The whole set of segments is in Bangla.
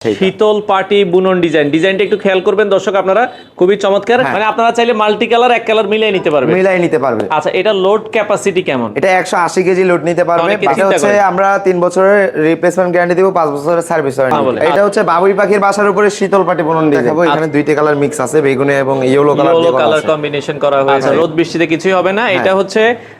শীতল পার্টি বুনন ডিজাইন। ডিজাইনটা একটু খেয়াল করবেন দর্শক আপনারা খুবই চমৎকার। হ্যাঁ। মানে আপনারা চাইলে মাল্টি কালার এক কালার মিলিয়ে নিতে পারবেন। মিলাই নিতে পারবে। আচ্ছা এটা লোড ক্যাপাসিটি কেমন? এটা একশো আশি কেজি লোড নিতে পারবে। বাকি হচ্ছে আমরা তিন বছরের রিপ্লেসমেন্ট গ্যারান্টি দিব পাঁচ বছরের সার্ভিস হ্যাঁ, ওয়ারেন্টি এটা হচ্ছে বাবুই পাখির বাসার উপরে শীতল পাটি বুনন দেখাবো এখানে দুইটা কালার মিক্স আছে বেগুনি এবং ইয়েলো কালার কালার কম্বিনেশন করা হয়েছে। রোদ বৃষ্টিতে কিছুই হবে না। এটা হচ্ছে আহ,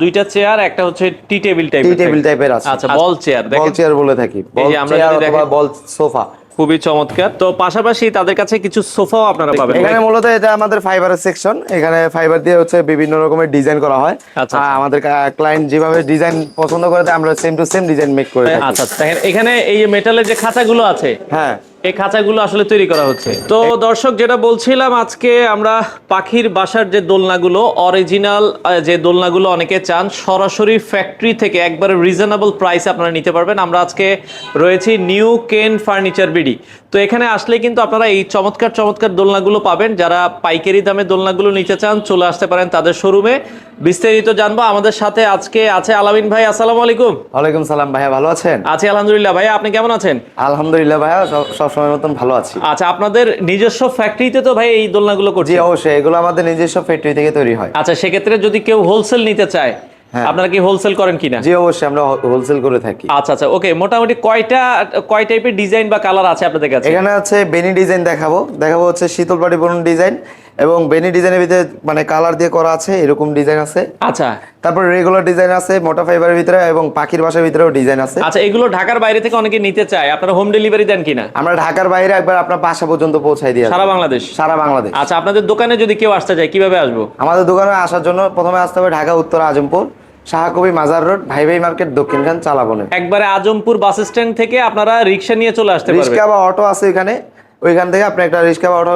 দুইটা চেয়ার একটা হচ্ছে টি টেবিল টাইপের টি টেবিল টাইপের আছে। আচ্ছা বল চেয়ার বল চেয়ার বলে থাকি। এই বল যে আমরা চেয়ার অথবা বল সোফা খুবই চমৎকার। তো পাশাপাশি তাদের কাছে কিছু সোফাও আপনারা পাবেন। এখানে মূলত এটা আমাদের ফাইবারের সেকশন এখানে ফাইবার দিয়ে হচ্ছে বিভিন্ন রকমের ডিজাইন করা হয়। আচ্ছা। আর আমাদের ক্লায়েন্ট যেভাবে ডিজাইন পছন্দ করে আমরা same to same design make করে থাকি। আচ্ছা দেখেন এখানে এই মেটালের যে খাঁচাগুলো আছে হ্যাঁ। এই খাঁচাগুলো আসলে তৈরি করা হচ্ছে। তো দর্শক যেটা বলছিলাম আজকে আমরা পাখির বাসার যে দোলনাগুলো অরিজিনাল যে দোলনাগুলো অনেকে চান সরাসরি ফ্যাক্টরি থেকে একবারে রিজনেবল প্রাইস আপনারা নিতে পারবেন। আমরা আজকে রয়েছি নিউ কেন ফার্নিচার বিডি তো এখানে আসলে কিন্তু আপনারা এই চমৎকার চমৎকার দোলনাগুলো পাবেন। যারা পাইকারি দামে দোলনাগুলো নিতে চান চলে আসতে পারেন তাদের শোরুমে। বিস্তারিত জানব আমাদের সাথে আজকে আছে আলামিন ভাই আসসালামু আলাইকুম। ওয়ালাইকুম সালাম ভাইয়া ভালো আছেন? আছি আলহামদুলিল্লাহ ভাইয়া আপনি কেমন আছেন? আলহামদুলিল্লাহ ভাইয়া সব- সবসময় মতন ভালো আছি। আচ্ছা আপনাদের নিজস্ব ফ্যাক্টরিতে তো ভাই এই দোলনাগুলো জি অবশ্যই এগুলো আমাদের নিজস্ব ফ্যাক্টরি থেকে তৈরি হয়। আচ্ছা সেক্ষেত্রে যদি কেউ হোলসেল নিতে চায় হ্যাঁ। আপনারা কি হোলসেল করেন কিনা? জি অবশ্যই আমরা হোলসেল করে থাকি। আচ্ছা আচ্ছা ওকে মোটামুটি কয়টা কয় টাইপের ডিজাইন বা কালার আছে আপনাদের কাছে? এখানে আছে বেনি ডিজাইন দেখাবো। দেখাবো হচ্ছে শীতল পাটি বরুণ ডিজাইন এবং বেনি ডিজাইনের ভিতরে মানে কালার দিয়ে করা আছে এরকম ডিজাইন আছে। আচ্ছা। তারপর রেগুলার ডিজাইন আছে মোটা ফাইবারের ভিতরে এবং পাখির বাসার ভিতরেও ডিজাইন আছে। আচ্ছা এগুলো ঢাকার বাইরে থেকে অনেকে নিতে চায়। আপনারা হোম ডেলিভারি দেন কিনা? আমরা ঢাকার বাইরে একবার আপনার বাসা পর্যন্ত পৌঁছাই দিয়ে সারা বাংলাদেশ? সারা বাংলাদেশ। আচ্ছা আপনাদের দোকানে যদি কেউ আসতে চায় কীভাবে আসব? আমাদের দোকানে আসার জন্য প্রথমে আসতে হবে ঢাকা উত্তর আজমপুর শাহকবি মাজার রোড ভাই ভাই মার্কেট দক্ষিণখান চালাবনে একবারে আজমপুর বাস স্ট্যান্ড থেকে আপনারা রিক্সা নিয়ে চলে আসতে পারবেন। রিক্সা বা অটো আছে এখানে। ওইখান থেকে আপনি একটা রিক্সা বা অটো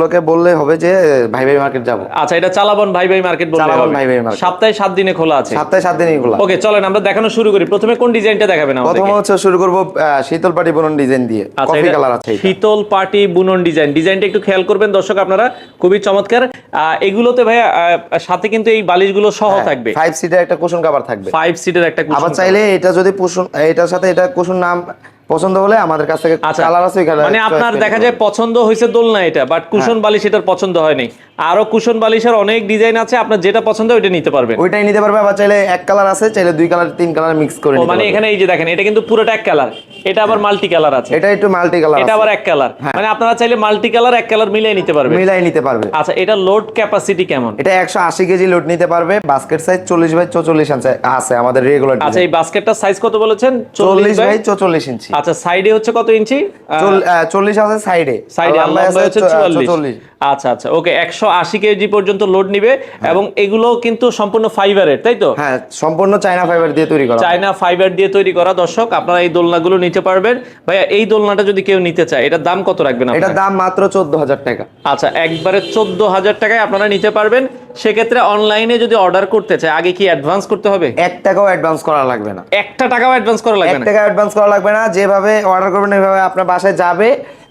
লোকে বললে হবে যে ভাই ভাই মার্কেট যাব। আচ্ছা এটা চালাবন ভাই ভাই মার্কেট বলতে চালাবন হবে। ভাই ভাই market। সপ্তাহে সাত দিনে খোলা আছে। সপ্তাহে সাত দিনই খোলা। ওকে চলেন আমরা দেখানো শুরু করি। প্রথমে কোন ডিজাইনটা দেখাবেন আমাদের প্রথমে হচ্ছে শুরু করব শীতল পাটি বুনন ডিজাইন দিয়ে। আচ্ছা কফি কালার আছে। শীতল পার্টি বুনন ডিজাইন। ডিজাইনটা একটু খেয়াল করবেন দর্শক আপনারা খুবই চমৎকার। এগুলোতে আহ, সাথে কিন্তু এই বালিশগুলো সহ থাকবে। ফাইভ সিটের একটা কুশন কাভার থাকবে। ফাইভ সিটের একটা হ্যাঁ, আবার চাইলে এটা যদি কুশন এটার সাথে এটা কুশন নাম পছন্দ হলে আমাদের কাছ থেকে আচ্ছা কালার আছে ওইখানে মানে আপনার দেখা যায় পছন্দ হয়েছে দোলনা এটা বাট হ্যাঁ। কুশন বালিশ এটার পছন্দ হয়নি। আরও কুশন বালিশের অনেক ডিজাইন আছে আপনার যেটা পছন্দ ওইটা নিতে পারবেন। ওইটাই নিতে পারবে আবার চাইলে এক কালার আছে চাইলে দুই কালার তিন কালার মিক্স করে মানে এখানে এই যে দেখেন এটা কিন্তু পুরোটা এক কালার এটা আবার মাল্টি কালার আছে। এটা একটু মাল্টি কালার এটা আবার এক কালার মানে আপনারা চাইলে মাল্টি কালার এক কালার মিলিয়ে নিতে পারবেন। মিলাই নিতে পারবে। আচ্ছা এটা লোড ক্যাপাসিটি কেমন? এটা একশো আশি কেজি লোড নিতে পারবে। বাস্কেট সাইজ চল্লিশ বাই চৌচল্লিশ আছে আছে আমাদের রেগুলার আচ্ছা এই সাইজ কত বলেছেন? চল্লিশ বাই বাই চৌচল্লিশ ইঞ্চি। আচ্ছা সাইডে হচ্ছে কত ইঞ্চি? চল- আহ, চল্লিশ আছে সাইডে সাইডে আছে হচ্ছে। আচ্ছা আচ্ছা ওকে একশো আশি কেজি পর্যন্ত লোড নিবে এবং এগুলো কিন্তু সম্পূর্ণ ফাইবারের তাই তো? হ্যাঁ সম্পূর্ণ চায়না ফাইবার দিয়ে তৈরি করা। চায়না ফাইবার দিয়ে তৈরি করা দর্শক আপনারা এই দোলনাগুলো নিতে পারবেন। ভাইয়া এই দোলনাটা যদি কেউ নিতে চায় এটার দাম কত রাখবেন এটার দাম মাত্র চোদ্দ হাজার টাকা। আচ্ছা একবারে চোদ্দ হাজার টাকায় আপনারা নিতে পারবেন। সেক্ষেত্রে অনলাইনে যদি অর্ডার করতে চায় আগে কি অ্যাডভান্স করতে হবে? এক টাকাও অ্যাডভান্স করা লাগবে না। একটা টাকাও অ্যাডভান্স করা এক লাগবে না? টাকা অ্যাডভান্স করা লাগবে না। যেভাবে অর্ডার করবেন ওইভাবে আপনার বাসায় যাবে।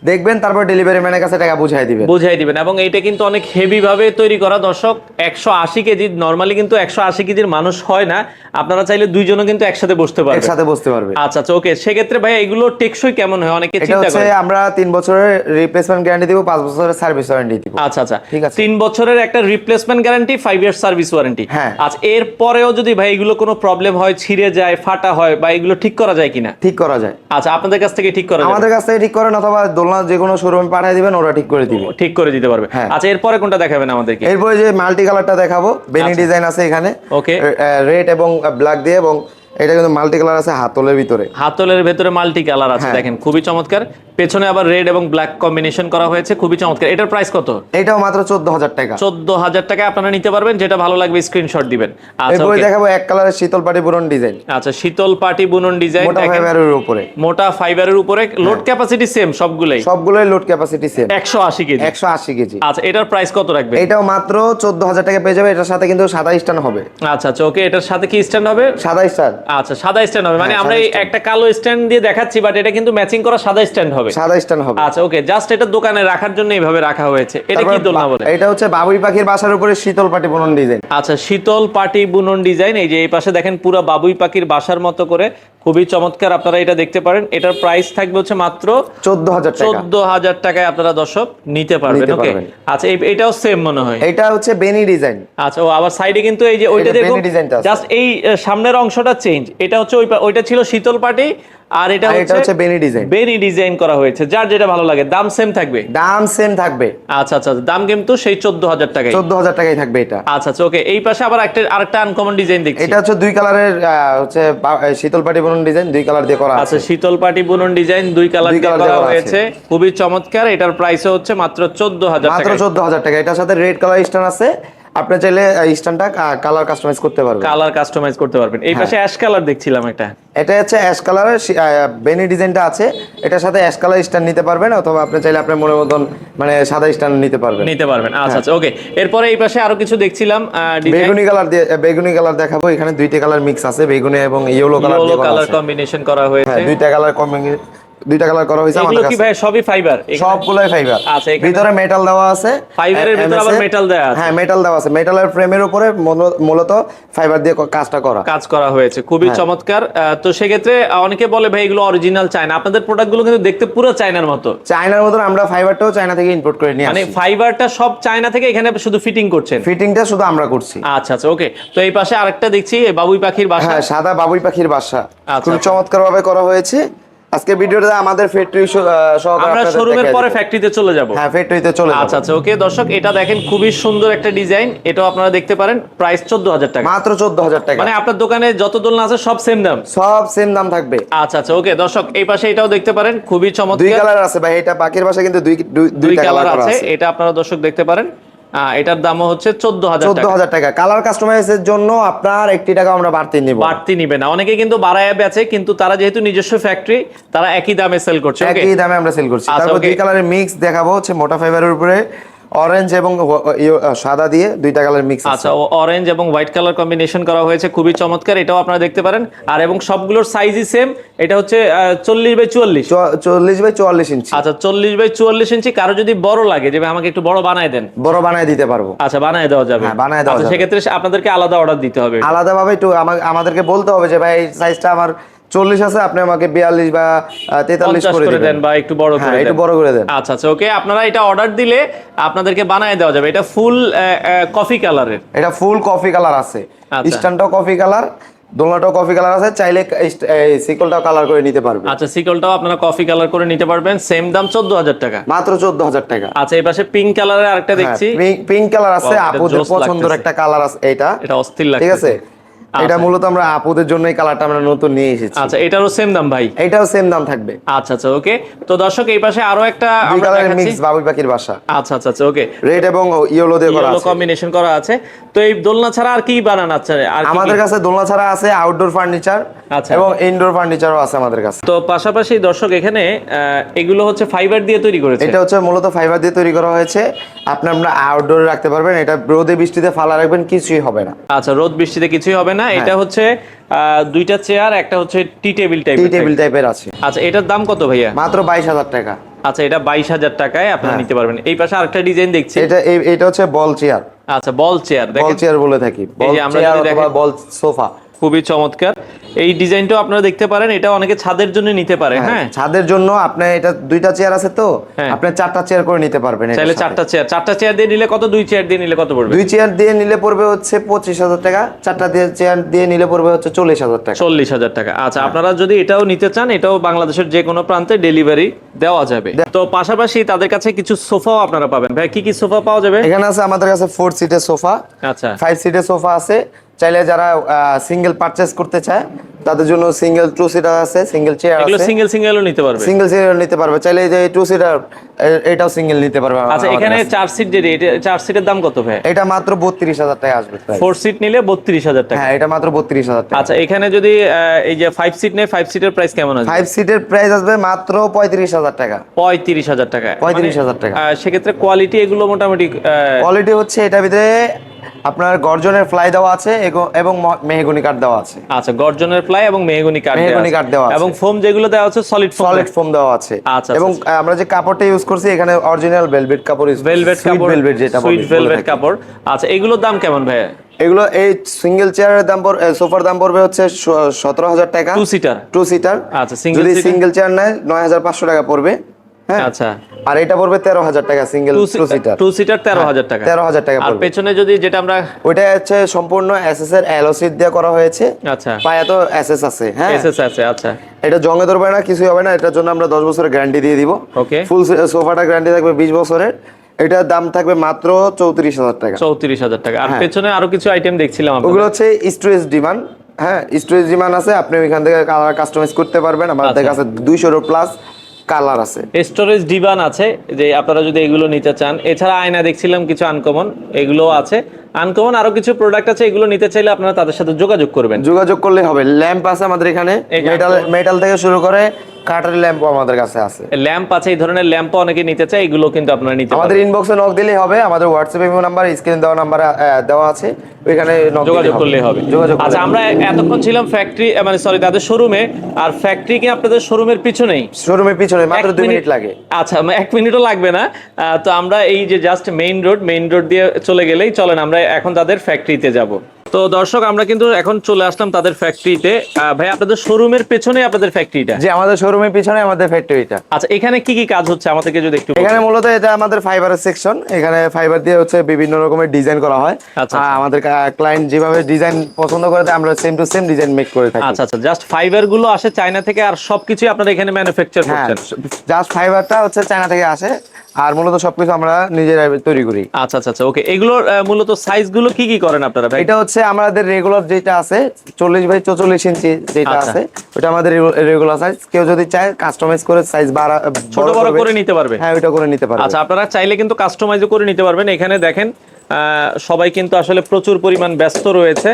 দেখবেন তারপর ডেলিভারি ম্যানের কাছে টাকা বুঝাই দিবে বুঝাই দিবেন এবং এইটা কিন্তু অনেক হেভি ভাবে তৈরি করা। দর্শক একশো আশি কেজি নর্মালি কিন্তু একশো আশি কেজির মানুষ হয় না। আপনারা চাইলে দুইজনও কিন্তু একসাথে বসতে পারবেন। একসাথে বসতে পারবে। আচ্ছা আচ্ছা ওকে সেক্ষেত্রে ভাই এগুলো টেকসই কেমন হয়? অনেকে চিন্তা করে আমরা তিন বছরের রিপ্লেসমেন্ট গ্যারান্টি দিব পাঁচ বছরের সার্ভিস ওয়ারেন্টি দিব। আচ্ছা আচ্ছা ঠিক আছে। তিন বছরের একটা replacement guarantee five year service warranty হ্যাঁ। আচ্ছা এর পরেও যদি ভাই এগুলো কোনো প্রবলেম হয় ছিঁড়ে যায় ফাটা হয় বা এগুলো ঠিক করা যায় কিনা? ঠিক করা যায়। আচ্ছা আপনাদের কাছ থেকে ঠিক করা আমাদের কাছ থেকে ঠিক করেন অথবা দোলনা যে কোনো শোরুমে পাঠিয়ে দিবেন ওরা ঠিক করে দিবে। ঠিক করে দিতে পারবে। হ্যাঁ। আচ্ছা এরপরে কোনটা দেখাবেন আমাদেরকে? এরপরে যে মাল্টি কালারটা দেখাবো বেনি ডিজাইন আছে এখানে। ওকে রেড এবং ব্ল্যাক দিয়ে এবং এটা কিন্তু মাল্টি কালার আছে হাতলের ভিতরে। হাতলের ভিতরে মাল্টি কালার আছে হ্যাঁ। দেখেন খুবই চমৎকার। পেছনে আবার রেড এবং ব্ল্যাক কম্বিনেশন করা হয়েছে খুবই চমৎকার। এটার প্রাইস কত? এটাও মাত্র চোদ্দ হাজার টাকা। চোদ্দ হাজার টাকা আপনারা নিতে পারবেন যেটা ভালো লাগবে স্ক্রিনশট দিবেন। আচ্ছা এরপরে। দেখাবো এক কালারের শীতল পাটি বুরন ডিজাইন। আচ্ছা শীতল পাটি বুনন ডিজাইন মোটা ফাইবারের উপরে। মোটা ফাইবারের উপরে। লোড ক্যাপাসিটি সেম সবগুলাই? সবগুলোই লোড ক্যাপাসিটি সেম একশো আশি কেজি। একশো আশি কেজি। আচ্ছা এটার প্রাইস কত রাখবে এটাও মাত্র চোদ্দ হাজার টাকা পেয়ে যাবে এটার সাথে কিন্তু সাদা স্টান হবে। আচ্ছা আচ্ছা ওকে এটার সাথে কি স্ট্যান্ড হবে? সাদা স্টান আচ্ছা সাদা স্ট্যান্ড হবে। মানে হ্যাঁ, আমরা। একটা কালো স্ট্যান্ড দিয়ে দেখাচ্ছি বাট এটা কিন্তু ম্যাচিং করা সাদা স্ট্যান্ড হবে। সাদা স্ট্যান্ড হবে। আচ্ছা ওকে জাস্ট এটা দোকানে রাখার জন্য এইভাবে রাখা হয়েছে। এটা কি দোলনা বলে? এটা হচ্ছে বাবুই পাখির বাসার উপরে শীতল পাটি বুনন ডিজাইন আচ্ছা শীতল পাটি বুনন ডিজাইন এই যে এই পাশে দেখেন পুরো বাবুই পাখির বাসার মতো করে। খুবই চমৎকার আপনারা এটা দেখতে পারেন। এটার প্রাইস থাকবে হচ্ছে মাত্র চোদ্দ হাজার চোদ্দ হাজার টাকায় আপনারা দর্শক নিতে পারবেন ওকে আচ্ছা এটাও সেম মনে হয়। এটা হচ্ছে বেনি ডিজাইন আচ্ছা ও আবার সাইডে কিন্তু এই যে ওইটা দেখুন। জাস্ট এই সামনের অংশটা চেঞ্জ এটা হচ্ছে ওই ওইটা ছিল শীতল পাটি আর এটা হচ্ছে বেনি ডিজাইন বেনি ডিজাইন করা হয়েছে যার যেটা ভালো লাগে। দাম সেম থাকবে? দাম সেম থাকবে। আচ্ছা আচ্ছা দাম কিন্তু সেই চোদ্দ হাজার টাকায় চোদ্দ হাজার টাকাই থাকবে এটা। আচ্ছা আচ্ছা ওকে এই পাশে আবার একটা আরেকটা আনকমন ডিজাইন দেখছি। এটা হচ্ছে দুই কালারের হচ্ছে শীতল পাটি বুনন ডিজাইন দুই কালার দিয়ে করা আচ্ছা আছে। শীতল পাটি বুনন ডিজাইন দুই কালার দিয়ে করা হয়েছে। খুবই চমৎকার। এটার প্রাইসও হচ্ছে মাত্র চোদ্দ হাজার মাত্র টাকা চোদ্দ হাজার টাকা। এটার সাথে রেড কালার স্টান আছে। আপনি চাইলে স্টানটা কালার কাস্টমাইজ করতে পারবেন। কালার কাস্টমাইজ করতে পারবেন। এই পাশে অ্যাশ কালার দেখছিলাম একটা। এটা হচ্ছে অ্যাশ কালারের বেনি ডিজাইনটা আছে। এটার সাথে অ্যাশ কালার স্টান নিতে পারবেন অথবা আপনি চাইলে আপনার মনের মতন মানে সাদা স্টান নিতে পারবেন। নিতে পারবেন। আচ্ছা আচ্ছা ওকে এরপরে এই পাশে আরও কিছু দেখছিলাম বেগুনি কালার দিয়ে বেগুনি কালার দেখাবো। এখানে দুইটা কালার মিক্স আছে বেগুনি এবং ইয়েলো কালার কালার কম্বিনেশন করা হয়েছে। হ্যাঁ দুইটা কালার দুইটা কালার করা হয়েছে এগুলো আমাদের কি কাছে। ভাই? সবই ফাইবার সবগুলোই ফাইবার আচ্ছা, ভিতরে মেটাল দেওয়া আছে ফাইবারের ভিতরে আবার MS metal দেওয়া আছে। হ্যাঁ মেটাল দেওয়া আছে। মেটালের ফ্রেমের উপরে মূলত ফাইবার দিয়ে কাজটা করা। কাজ করা হয়েছে। খুবই হ্যাঁ। চমৎকার। তো সেক্ষেত্রে অনেকে বলে ভাই এগুলো অরিজিনাল চায়না আপনাদের প্রোডাক্টগুলো কিন্তু দেখতে পুরো চায়নার মতো। চায়নার মতন আমরা ফাইবারটাও চায়না থেকে ইম্পোর্ট করে নিয়ে মানে ফাইবারটা সব চায়না থেকে এখানে শুধু ফিটিং করছেন? ফিটিংটা শুধু আমরা করছি। আচ্ছা আচ্ছা ওকে তো এই পাশে আরেকটা দেখছি এই বাবুই পাখির বাসা। হ্যাঁ সাদা বাবুই পাখির বাসা। আচ্ছা, খুব আচ্ছা। চমৎকার ভাবে করা হয়েছে। আজকে ভিডিওটা আমাদের ফ্যাক্টরি সহকারে আমরা শোরুমের পরে। ফ্যাক্টরিতে চলে যাব। হ্যাঁ ফ্যাক্টরিতে চলে যাব। আচ্ছা আচ্ছা ওকে দর্শক এটা দেখেন খুবই সুন্দর একটা ডিজাইন এটাও আপনারা দেখতে পারেন প্রাইস চোদ্দ হাজার টাকা। মাত্র চোদ্দ হাজার টাকা। মানে আপনার দোকানে যত দোলনা আছে সব সেম দাম। সব সেম দাম থাকবে। আচ্ছা আচ্ছা ওকে দর্শক এই পাশে এটাও দেখতে পারেন খুবই দুই কালার আছে ভাই এটা পাখির বাসা কিন্তু দুই দুই- কালার আছে। এটা আপনারা দর্শক দেখতে পারেন। এটার দামও হচ্ছে চোদ্দ হাজার চোদ্দ টাকা। হাজার টাকা। কালার কাস্টমাইজের জন্য আপনার একটি টাকা আমরা বাড়তি নিব। বাড়তি নিবে না। অনেকে কিন্তু বাড়ায় বেচে কিন্তু তারা যেহেতু নিজস্ব ফ্যাক্টরি তারা একই দামে সেল করছে একই দামে আমরা সেল করছি। আচ্ছা, তারপর দুই কালারের মিক্স দেখাবো হচ্ছে মোটা ফাইবারের উপরে। অরেঞ্জ এবং ইয়ে, সাদা দিয়ে দুইটা কালার মিক্স আচ্ছা অরেঞ্জ এবং হোয়াইট কালার কম্বিনেশন করা হয়েছে খুবই চমৎকার এটাও আপনারা দেখতে পারেন। আর এবং সবগুলোর সাইজই সেম এটা হচ্ছে চল্লিশ বাই চুয়াল্লিশ। চল্লিশ বাই চুয়াল্লিশ ইঞ্চি। আচ্ছা চল্লিশ বাই চুয়াল্লিশ ইঞ্চি কারও যদি বড় লাগে যে আমাকে একটু বড় বানায় দেন। বড় বানায় দিতে পারব। আচ্ছা বানায় দেওয়া যাবে। হ্যাঁ, বানায় দেওয়া আচ্ছা সেক্ষেত্রে আপনাদেরকে আলাদা অর্ডার দিতে হবে। আলাদাভাবে একটু আমাদেরকে বলতে হবে যে ভাই এই সাইজটা আমার চল্লিশ আছে আপনি আমাকে বিয়াল্লিশ বা তেতাল্লিশ করে দেন বা একটু বড় হ্যাঁ করে একটু বড় করে দেন। আচ্ছা আচ্ছা ওকে আপনারা এটা অর্ডার দিলে আপনাদেরকে বানায় দেওয়া যাবে। এটা ফুল কফি কালারের এটা ফুল কফি কালার আছে। স্ট্যান্ডটাও কফি কালার দোলনাটাও কফি কালার আছে চাইলে সিকলটাও কালার করে নিতে পারবে আচ্ছা সিকলটাও আপনারা কফি কালার করে নিতে পারবেন। সেম দাম চোদ্দ হাজার টাকা। মাত্র চোদ্দ হাজার টাকা। আচ্ছা এই পাশে পিঙ্ক কালারের আরেকটা দেখছি। পিঙ্ক কালার আছে Wow, আপুদের পছন্দের একটা কালার আছে এটা। এটা অস্থির ঠিক আছে? এটা মূলত আমরা আপুদের জন্য এই কালারটা আমরা নতুন নিয়ে এসেছি। আচ্ছা এটারও সেম দাম ভাই? এটাও সেম দাম থাকবে। আচ্ছা আচ্ছা ওকে তো দর্শক এই পাশে আরও একটা আমরা দেখাচ্ছি। মিক্স বাবুই পাখির বাসা। আচ্ছা আচ্ছা আচ্ছা ওকে রেড এবং ইয়েলো দিয়ে করা ইয়েলো আছে। কম্বিনেশন করা আছে। তো এই দোলনা ছাড়া আর কি বানান আছে? আর? আমাদের কাছে দোলনা ছাড়া আছে আউটডোর ফার্নিচার আচ্ছা। এবং ইনডোর ফার্নিচারও আছে আমাদের কাছে। তো পাশাপাশি দর্শক এখানে এগুলো হচ্ছে ফাইবার দিয়ে তৈরি করেছে। এটা হচ্ছে মূলত ফাইবার দিয়ে তৈরি করা হয়েছে। আপনি আমরা আউটডোরে রাখতে পারবেন। এটা রোদে বৃষ্টিতে ফালা রাখবেন কিছুই হবে না। আচ্ছা রোদ বৃষ্টিতে কিছুই হবে হ্যাঁ। না এটা হচ্ছে দুইটা চেয়ার একটা হচ্ছে tea table type tea table টাইপের আছে। আচ্ছা এটার দাম কত ভাইয়া? মাত্র বাইশ হাজার টাকা। আচ্ছা এটা বাইশ হাজার টাকায় আপনারা হ্যাঁ। নিতে পারবেন। এই পাশে আরেকটা ডিজাইন দেখছি। এটা এটা হচ্ছে বল চেয়ার আচ্ছা বল চেয়ার বল চেয়ার বলে থাকি। বল চেয়ার অথবা বল সোফা খুবই চমৎকার। এই ডিজাইনটাও আপনারা দেখতে পারেন এটা অনেকে ছাদের জন্য নিতে পারে হ্যাঁ ছাদের জন্য আপনি এটা দুইটা চেয়ার আছে তো হ্যাঁ। আপনি চারটা চেয়ার করে নিতে পারবেন চাইলে চারটা চেয়ার চারটা চেয়ার দিয়ে নিলে কত দুই চেয়ার দিয়ে নিলে কত পড়বে? দুই চেয়ার দিয়ে নিলে পড়বে হচ্ছে পঁচিশ হাজার টাকা চারটা দিয়ে চেয়ার দিয়ে নিলে পড়বে হচ্ছে চল্লিশ হাজার টাকা। চল্লিশ হাজার টাকা। আচ্ছা হ্যাঁ। আপনারা যদি এটাও নিতে চান এটাও বাংলাদেশের যে কোনো প্রান্তে ডেলিভারি দেওয়া যাবে। তো পাশাপাশি তাদের কাছে কিছু সোফাও আপনারা পাবেন। ভাই কি কি সোফা পাওয়া যাবে? এখানে আছে আমাদের কাছে ফোর সিটের সোফা আচ্ছা। ফাইভ সিটের সোফা আছে চাইলে যারা সিঙ্গেল পারচেস করতে চায় তাদের জন্য সিঙ্গেল টু সিটার আছে সিঙ্গেল চেয়ার এগুলো আছে। সিঙ্গেল সিঙ্গেলও নিতে পারবে। সিঙ্গেল চেয়ার নিতে পারবে। চাইলে যে টু সিটার এটাও সিঙ্গেল নিতে পারবে আচ্ছা এখানে চার সিট যে এটা চার সিটের দাম কত ভাই? এটা মাত্র বত্রিশ হাজার টাকা আসবে প্রায়। ফোর সিট নিলে বত্রিশ হাজার টাকা। হ্যাঁ এটা মাত্র বত্রিশ হাজার টাকা। আচ্ছা এখানে যদি এই যে ফাইভ সিট নেই ফাইভ সিটের প্রাইস কেমন আছে ফাইভ সিটের প্রাইস আসবে মাত্র পঁয়ত্রিশ হাজার টাকা। পঁয়ত্রিশ হাজার টাকা। 35,000 টাকা। আহ, সেক্ষেত্রে কোয়ালিটি এগুলো মোটামুটি কোয়ালিটি হচ্ছে এটা ভিতরে আপনার গর্জনের ফ্লাই দেওয়া আছে এবং মেহগনি কাঠ দেওয়া আছে। আচ্ছা গর্জনের ফ্লাই এবং মেহগনি কাঠ মেহগনি কাঠ দেওয়া আছে। এবং ফোম যেগুলো দেওয়া হচ্ছে সলিড ফোম সলিড ফোম দেওয়া আছে। আচ্ছা, এবং আচ্ছা। আমরা যে কাপড়টা ইউজ করছি এখানে অরিজিনাল ভেলভেট কাপড় ইউজ ভেলভেট কাপড় ভেলভেট যেটা সুইট ভেলভেট কাপড়। আচ্ছা এগুলোর দাম কেমন ভাই এগুলো এই সিঙ্গেল চেয়ারের দাম পড় সোফার দাম পড়বে হচ্ছে সতেরো হাজার টাকা। টু সিটার টু সিটার আচ্ছা, যদি সিঙ্গেল চেয়ার নেয় নয় হাজার পাঁচশো টাকা পড়বে। হ্যাঁ। আচ্ছা। আর এটা পড়বে তেরো হাজার টাকা single two seater two seater তেরো হাজার টাকা। তেরো হাজার টাকা আর পেছনে যদি যেটা আমরা ওইটা হচ্ছে সম্পূর্ণ এসএস এর অ্যালো সিট দিয়ে করা হয়েছে। আচ্ছা। পায়া তো এসএস আছে হ্যাঁ। এসএস আছে আচ্ছা। এটা জঙ্গে ধরবে না কিছুই হবে না এটার জন্য আমরা দশ বছরের গ্যারান্টি দিয়ে দিব। ওকে ফুল সোফাটা গ্যারান্টি থাকবে বিশ বছরের। এটার দাম থাকবে মাত্র চৌত্রিশ হাজার টাকা। চৌত্রিশ হাজার টাকা। আর হ্যাঁ। পেছনে আরও কিছু আইটেম দেখছিলাম আপনাদের। ওগুলো হচ্ছে স্টোরেজ ডিমান্ড হ্যাঁ স্টোরেজ ডিমান্ড আছে আপনি ওইখান থেকে কালার কাস্টমাইজ করতে পারবেন আমাদের আচ্ছা। কাছে দুইশোর প্লাস কালার আছে। স্টোরেজ ডিবান আছে, যে আপনারা যদি এগুলো নিতে চান। এছাড়া আয়না দেখছিলাম কিছু আনকমন এগুলো আছে। আনকমন আরও কিছু প্রোডাক্ট আছে এগুলো নিতে চাইলে আপনারা তাদের সাথে যোগাযোগ করবেন। যোগাযোগ করলে হবে। ল্যাম্প আছে আমাদের এখানে। মেটাল মেটাল থেকে শুরু করে কাঠের ল্যাম্পও আমাদের কাছে আছে। ল্যাম্প আছে এই ধরনের ল্যাম্পও অনেকে নিতে চায় এগুলো কিন্তু আপনারা নিতে আমাদের ইনবক্সে নক দিলেই হবে আমাদের হোয়াটসঅ্যাপ ইমো নাম্বার স্ক্রিন দেওয়া নাম্বার দেওয়া আছে ওইখানে যোগাযোগ দিলেই করলে হবে। যোগাযোগ আচ্ছা আমরা এতক্ষণ ছিলাম ফ্যাক্টরি মানে সরি তাদের শোরুমে আর ফ্যাক্টরি কি আপনাদের শোরুমের পিছনেই? শোরুমের পিছনে মাত্র এক দুই মিনিট লাগে। আচ্ছা এক মিনিটও লাগবে না। তো আমরা এই যে just main road main road দিয়ে চলে গেলেই চলেন আমরা এখন তাদের ফ্যাক্টরিতে যাব। তো দর্শক আমরা কিন্তু এখন চলে আসলাম তাদের ফ্যাক্টরিতে ভাই আপনাদের শোরুমের পেছনে আপনাদের ফ্যাক্টরিটা যে আমাদের শোরুমের পিছনে আমাদের ফ্যাক্টরিটা আচ্ছা এখানে কি কি কাজ হচ্ছে? আমাদেরকে যদি একটু এখানে মূলত এটা আমাদের ফাইবারের সেকশন এখানে ফাইবার দিয়ে হচ্ছে বিভিন্ন রকমের ডিজাইন করা হয়। আচ্ছা, আর আমাদের ক্লায়েন্ট যেভাবে ডিজাইন পছন্দ করে আমরা same to same design make করে থাকি। আচ্ছা আচ্ছা জাস্ট ফাইবারগুলো আসে চায়না থেকে আর সবকিছু আপনারা এখানে ম্যানুফ্যাকচার করছেন। জাস্ট ফাইবারটা হচ্ছে চায়না থেকে আসে। আর মূলত সবকিছু আমরা নিজেরা তৈরি করি। আচ্ছা আচ্ছা আচ্ছা ওকে। এগুলোর মূলত সাইজগুলো কি কি করেন আপনারা ভাই? এটা হচ্ছে আমাদের রেগুলার যেটা আছে চল্লিশ বাই চৌচল্লিশ ইঞ্চি যেটা আচ্ছা। আছে ওটা আমাদের রেগুলার সাইজ কেউ যদি চায় কাস্টমাইজ করে সাইজ বাড়া ছোট বড় করে নিতে পারবে। হ্যাঁ ওটা করে নিতে পারবে। আচ্ছা আপনারা চাইলে কিন্তু কাস্টমাইজ করে নিতে পারবেন। এখানে দেখেন সবাই কিন্তু আসলে প্রচুর পরিমাণ ব্যস্ত রয়েছে।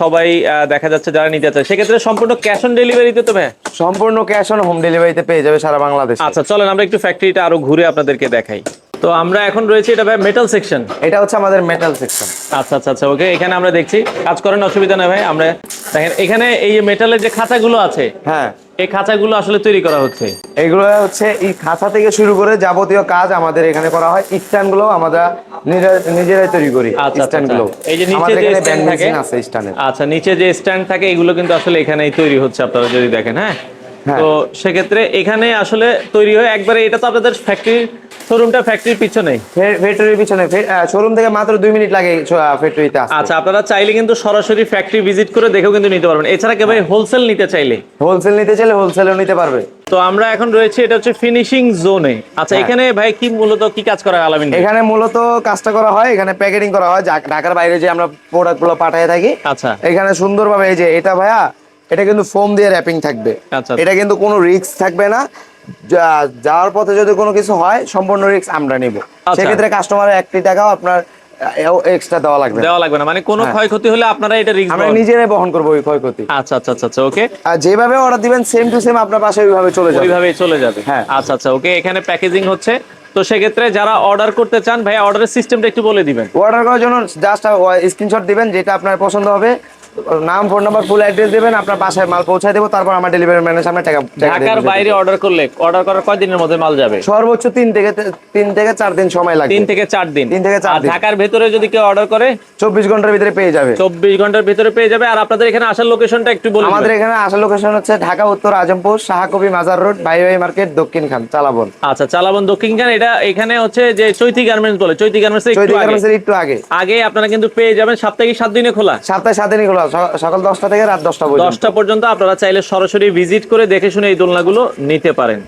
সবাই দেখা যাচ্ছে যারা নিতে চায়। সেক্ষেত্রে সম্পূর্ণ ক্যাশ অন ডেলিভারিতে তো ভাই? সম্পূর্ণ ক্যাশ অন হোম ডেলিভারিতে পেয়ে যাবে সারা বাংলাদেশ। আচ্ছা চলেন আমরা একটু ফ্যাক্টরিটা আরও ঘুরে আপনাদেরকে দেখাই। তো আমরা এখন রয়েছে এটা ভাই মেটাল সেকশন এটা হচ্ছে আমাদের মেটাল সেকশন আচ্ছা আচ্ছা আচ্ছা ওকে এখানে আমরা দেখছি। কাজ করেন অসুবিধা নেই ভাই আমরা দেখেন এখানে এই যে মেটালের যে খাঁচাগুলো আছে হ্যাঁ। এই খাঁচাগুলো আসলে তৈরি করা হচ্ছে। এগুলো হচ্ছে এই খাঁচা থেকে শুরু করে যাবতীয় কাজ আমাদের এখানে করা হয়। স্ট্যান্ডগুলো আমরা নিজেরাই তৈরি করি আচ্ছা, আচ্ছা, স্ট্যান্ডগুলো আচ্ছা। এই যে নিচে যে স্ট্যান্ড থাকে আচ্ছা নিচে যে স্ট্যান্ড থাকে এগুলো কিন্তু আসলে এখানেই তৈরি হচ্ছে আপনারা যদি দেখেন হ্যাঁ। তো সেক্ষেত্রে এখানে আসলে তৈরি হয়ে একবারে এটা তো আপনাদের ফ্যাক্টরি শোরুমটা ফ্যাক্টরির পিছনেই ফ্যাক্টরির পিছনে। শোরুম থেকে মাত্র দুই মিনিট লাগে ফ্যাক্টরিতে আচ্ছা আপনারা চাইলে কিন্তু সরাসরি ফ্যাক্টরি ভিজিট করে দেখেও কিন্তু নিতে পারবেন। এছাড়া কেউ হোলসেল নিতে চাইলে? হোলসেল নিতে চাইলে হোলসেলও নিতে পারবে। তো আমরা এখন রয়েছে এটা হচ্ছে ফিনিশিং জোনে আচ্ছা হ্যাঁ। এখানে ভাই কি মূলত কি কাজ করা হয় আলামিন এখানে মূলত কাজটা করা হয় এখানে প্যাকেটিং করা হয়। ঢাকার বাইরে যে আমরা প্রোডাক্টগুলো পাঠিয়ে থাকি আচ্ছা। এখানে সুন্দরভাবে এই যে এটা ভাইয়া এটা কিন্তু ফোম দিয়ে র্যাপিং থাকবে। আচ্ছা। এটা কিন্তু কোনো রিস্ক থাকবে না। যাওয়ার পথে যদি কোনো কিছু হয় সম্পূর্ণ রিস্ক আমরা নিব। আচ্ছা। সেক্ষেত্রে কাস্টমারের একটি টাকাও আপনার এক্সট্রা দেওয়া লাগবে দেওয়া লাগবে না। মানে কোনো ক্ষয়ক্ষতি হলে আপনারা এটা রিস্ক আমরা নিজেরাই বহন করব ওই ক্ষয়ক্ষতি। আচ্ছা আচ্ছা আচ্ছা আচ্ছা ওকে আর যেভাবে অর্ডার দিবেন সেম টু সেম আপনার পাশে ওইভাবে চলে যাবে। ওইভাবেই চলে যাবে। হ্যাঁ। আচ্ছা আচ্ছা ওকে এখানে প্যাকেজিং হচ্ছে। তো সেক্ষেত্রে যারা অর্ডার করতে চান ভাই অর্ডারের সিস্টেমটা একটু বলে দিবেন। অর্ডার করার জন্য জাস্ট স্ক্রিনশট দিবেন যেটা আপনার পছন্দ হবে। নাম ফোন নাম্বার ফুল অ্যাড্রেস দিবেন আপনার বাসায় মাল পৌঁছায় দেবো তারপর আমার ডেলিভারি ম্যানের সামনে টাকা ঢাকার বাইরে অর্ডার করলে অর্ডার করার কয় দিনের মধ্যে মাল যাবে? সর্বোচ্চ তিন থেকে তিন থেকে চার দিন সময় লাগবে। তিন থেকে চার দিন। তিন থেকে চার দিন। ঢাকার ভেতরে যদি কেউ অর্ডার করে চব্বিশ ঘণ্টার ভিতরে পেয়ে যাবে। চব্বিশ ঘণ্টার ভিতরে পেয়ে যাবে। আর আপনাদের এখানে আসার লোকেশনটা একটু বলুন আমাদের এখানে আসা লোকেশন হচ্ছে ঢাকা উত্তর আজমপুর শাহাকবি মাজার রোড ভাই ভাই মার্কেট দক্ষিণ খান চালাবন। আচ্ছা চালাবন দক্ষিণ খান এটা এখানে হচ্ছে যে চৈতি গার্মেন্টস বলে। চৈতি গার্মেন্টস একটু আগে। আগে। আপনারা কিন্তু পেয়ে যাবেন সাপ্তাহিক সাত দিনে খোলা। সপ্তাহে সাত দিনই খোলা। সকাল দশটা থেকে রাত দশটা পর্যন্ত। দশটা পর্যন্ত আপনারা চাইলে সরাসরি ভিজিট করে দেখে শুনে এই দোলনাগুলো নিতে পারেন।